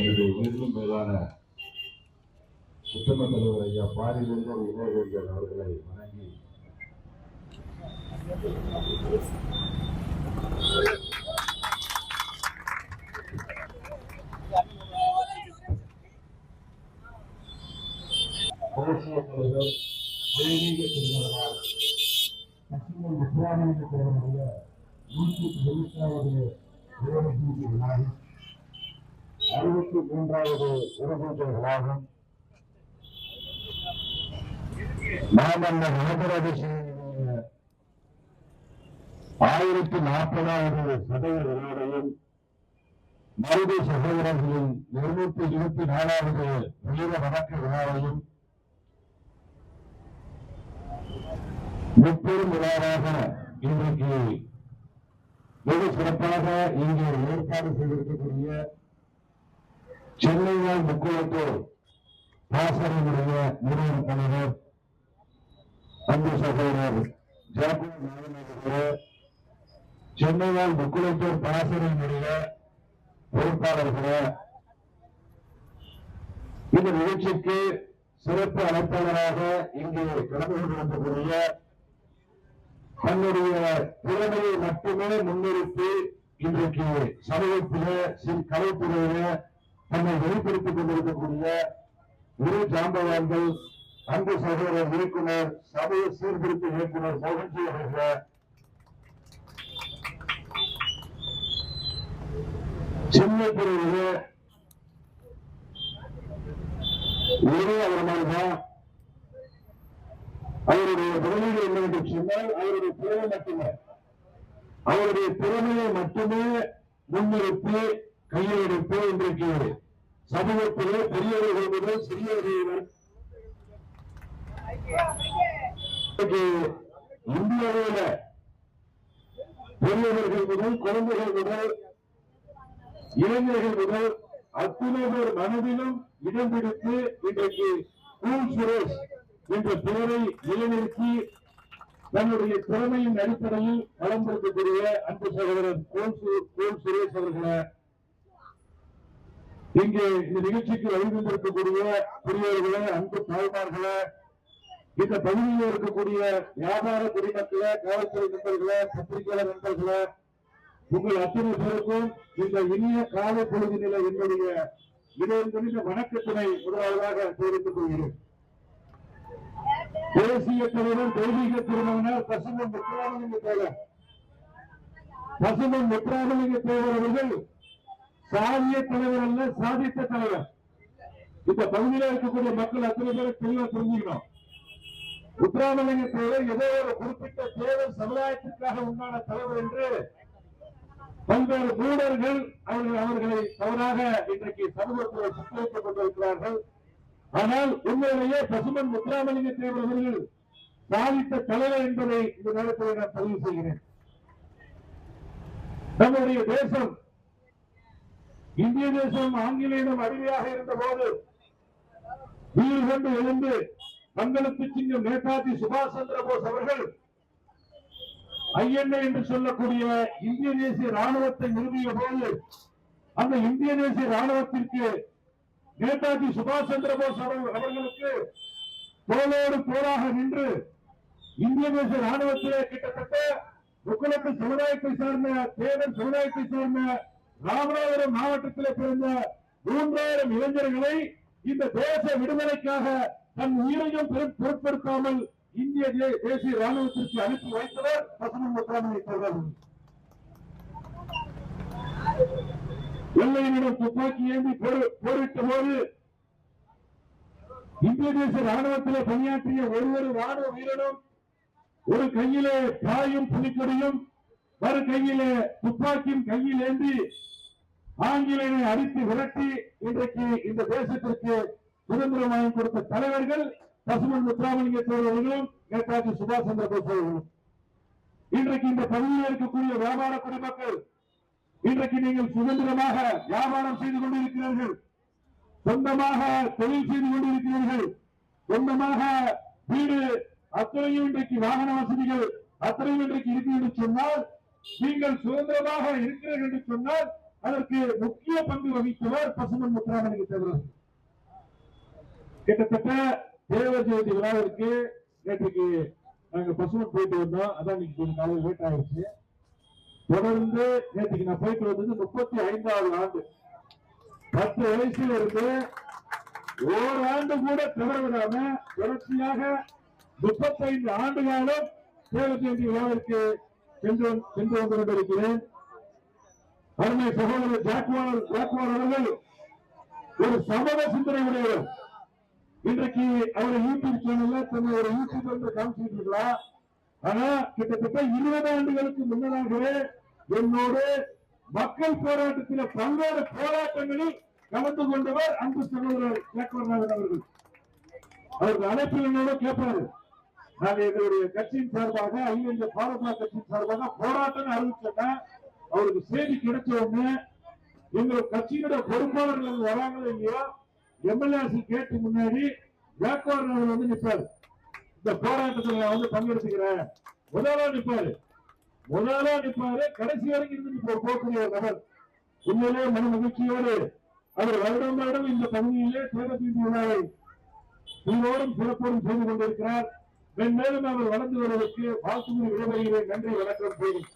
என்னுடைய உயிரிலும் மேலான உத்தம தலைவர் ஐயா பாரிவேந்தர் இளையவேந்தர் அவர்களை வணங்கி தேசிய தலைவர் தெய்வீக திருமணமார் பசுமை வித்யானந்த தேவனுடைய நூற்றி எழுபத்தாவது தேவபூஜை விழாவில் அறுபத்தி மூன்றாவது குருபூஜை விழாவும் அந்த ராஜராஜேஸ்வரனுடைய ஆயிரத்தி நாற்பதாவது சதவீத விழாவையும் மருது சகோதரர்களின் இருநூத்தி இருபத்தி நாலாவது வீர வணக்க விழாவையும் முப்பெரும் விழாவாக இன்றைக்கு வெகு சிறப்பாக இங்கே ஏற்பாடு செய்திருக்கக்கூடிய சென்னை வாழ் முக்குளத்தூர் பாசறையுடைய நிறுவன தலைவர் அன்பு சகோதரர் ஜாக்கூர் நாகநாதர் சென்னை வாழ் முக்குளத்தூர் பாசறையினுடைய பொறுப்பாளர்களே. இந்த நிகழ்ச்சிக்கு சிறப்பு அழைப்பாளராக இங்கு கலந்து கொண்டிருக்கக்கூடிய தன்னுடைய திறமையை மட்டுமே முன்னிறுத்தி இன்றைக்கு சமூகத்திலே சிறு கலைத்துறையில தன்னை வெளிப்படுத்திக் கொண்டிருக்கக்கூடிய இரு ஜாம்பவான்கள் அன்பு சகோதரர் இயக்குனர் சமூக சீர்திருத்த இயக்குனர் மோகன்ஜி அவர்கள். சின்ன பிரிவிலே ஒரே அவர்தான் அவருடைய திறமைகள் என்னவென்று சொன்னால் அவருடைய திறமை மட்டுமே. அவருடைய திறமையை மட்டுமே முன்னிறுத்தி கையில் எடுத்து இன்றைக்கு சமூகத்திலே பெரியவர்கள் முதல் சிறியவர்கள். இந்தியாவில பெரியவர்கள் முதல் குழந்தைகள் முதல் இளைஞர்கள் முதல் அத்தனை பேர் மனதிலும் இடம் பிடித்து இன்றைக்கு கூல் சுரேஷ் என்ற பெயரை நிலைநிறுத்தி தன்னுடைய திறமையின் அடிப்படையில் வளம்படுத்தக்கூடிய அன்பு சகோதரர் கோல் சுரேஷ் அவர்களை இங்கே இந்த நிகழ்ச்சிக்கு வருகின்றிருக்கக்கூடிய பெரியவர்களே அன்பு தாய்மார்களே இந்த பகுதியில் இருக்கக்கூடிய வியாபார குடிமக்களே காவல்துறை நண்பர்களே பத்திரிகையாளர் நண்பர்களே உங்கள் அத்தனை பேருக்கும் இந்த இனிய காலை நிலை என்னுடைய இடையில் வணக்கத்தினை முதலாவதாக தெரிவித்துக் கொள்கிறேன். தேசிய தலைவர் தெய்வீக திருமணர் பசுமன் முத்துராமலிங்க தேவர். பசுமன் முத்துராமலிங்க தேவர் அவர்கள் சாதிய தலைவர் அல்ல சாதித்த தலைவர். இந்த பகுதியில இருக்கக்கூடிய மக்கள் அத்தனை பேரை தெளிவா தெரிஞ்சுக்கணும் உத்ராமலிங்க தேவர் ஏதோ ஒரு குறிப்பிட்ட தேவர் சமுதாயத்திற்காக உண்டான தலைவர் என்று பல்வேறு மூடர்கள் அவர்கள் அவர்களை தவறாக இன்றைக்கு சமூகத்தில் சித்தரித்துக் கொண்டிருக்கிறார்கள். ஆனால் உண்மையிலேயே பசுமன் முத்துராமலிங்க தேவர் அவர்கள் சாதித்த தலைவர் என்பதை இந்த நேரத்தில் நான் பதிவு செய்கிறேன். நம்முடைய தேசம் இந்திய தேசம் ஆங்கிலேயனும் அடிமையாக இருந்த போது வீடு கொண்டு எழுந்து மங்களுக்கு சிங்கம் நேதாஜி சுபாஷ் சந்திர போஸ் அவர்கள் ஐஎன்ஏ என்று சொல்லக்கூடிய இந்திய தேசிய ராணுவத்தை நிறுவிய போது அந்த இந்திய தேசிய ராணுவத்திற்கு நேதாஜி சுபாஷ் சந்திர போஸ் அவர்கள் அவர்களுக்கு தோளோடு தோளாக நின்று இந்திய தேசிய ராணுவத்திலே கிட்டத்தட்ட முக்கலத்து சமுதாயத்தை சார்ந்த தேவர் சமுதாயத்தை சார்ந்த ராமநாதபுரம் மாவட்டத்தில் பிறந்த மூன்றாயிரம் இளைஞர்களை இந்த தேச விடுதலைக்காக தன் உயிரையும் பொருட்படுத்தாமல் இந்திய தேசிய ராணுவத்திற்கு அனுப்பி வைத்தவர் பசுமன் முத்துராமலிங்க தேவர் எல்லையினிடம் துப்பாக்கி ஏந்தி போர்- போரிட்ட போது இந்திய தேச ராணுவத்தில் பணியாற்றிய ஒரு ஒரு ராணுவ வீரனும் ஒரு கையிலே தாயும் புலிக்கொடியும் மறு கையிலே துப்பாக்கியும் கையில் ஏந்தி ஆங்கிலேயனை அடித்து விரட்டி இன்றைக்கு இந்த தேசத்திற்கு சுதந்திரம் வாங்கி கொடுத்த தலைவர்கள் பசுமன் முத்துராமலிங்க அவர்களும் நேதாஜி சுபாஷ் சந்திர போஸ் அவர்களும். இன்றைக்கு இந்த பகுதியில் இருக்கக்கூடிய வியாபார குடிமக்கள் இன்றைக்கு நீங்கள் சுதந்திரமாக வியாபாரம் செய்து கொண்டிருக்கிறீர்கள் சொந்தமாக தொழில் செய்து கொண்டிருக்கிறீர்கள் சொந்தமாக வீடு அத்தனையும் இன்றைக்கு வாகன வசதிகள் அத்தனையும் இன்றைக்கு இருக்கு என்று சொன்னால் நீங்கள் சுதந்திரமாக இருக்கிறீர்கள் என்று சொன்னால் அதற்கு முக்கிய பங்கு வகித்தவர் பசுமன் முத்துராமலிங்க தேவரர் கிட்டத்தட்ட தேவ ஜெயந்தி விழாவிற்கு நேற்றுக்கு நாங்க பசுமன் போயிட்டு வந்தோம். அதான் இன்னைக்கு கொஞ்சம் காலையில் லேட் ஆயிடுச்சு. தொடர்ந்து நேற்றுக்கு நான் போயிட்டு வந்தது முப்பத்தி ஐந்தாவது ஆண்டு. பத்து வயசுல இருந்து ஓராண்டு கூட தவற விடாம தொடர்ச்சியாக முப்பத்தைந்து ஆண்டு காலம் தேவ ஜெயந்தி விழாவிற்கு சென்று சென்று வந்து கொண்டிருக்கிறேன் அருமை சகோதரர் ஜாக்வார் அவர்கள் ஒரு சமத சிந்தனை உடையவர் இன்றைக்கு அவர் யூடியூப் சேனல்ல தன்னை ஒரு யூடியூப் என்று காமிச்சிட்டு இருக்கலாம் ஆனா கிட்டத்தட்ட இருபது ஆண்டுகளுக்கு முன்னதாகவே என்னோடு மக்கள் போராட்டத்தில் பல்வேறு போராட்டங்களில் கலந்து கொண்டவர் அன்பு சகோதரர் ஜாக்வர்நாதன் அவர்கள். அவர்கள் அழைப்பில் என்னோட கேட்பாரு. நாங்கள் எங்களுடைய கட்சியின் சார்பாக அகில இந்திய பாரதிய கட்சியின் சார்பாக போராட்டம் அறிவிச்சோன்னா அவருக்கு செய்தி கிடைச்ச உடனே எங்க கட்சியினுடைய பொறுப்பாளர்கள் வராங்க வராங்களோ இல்லையோ? எம்எல்ஏசி கேட்டு முன்னாடி ஜாக்வார் வந்து நிற்பாரு இந்த போராட்டத்தில் நான் வந்து பங்கெடுத்துக்கிறேன். முதலா நிற்பாரு முதலா நிற்பாரு கடைசி வரைக்கும் இருந்து இப்போ போகக்கூடிய நபர். உண்மையிலே மன மகிழ்ச்சியோடு அவர் வருடம் வருடம் இந்த பகுதியிலே தேவதீதி விழாவை உங்களோடும் சிறப்போடும் செய்து கொண்டிருக்கிறார். மென்மேலும் அவர் வளர்ந்து வருவதற்கு வாழ்த்துக்கள் விடைபெறுகிறேன். நன்றி வணக்கம். போதும்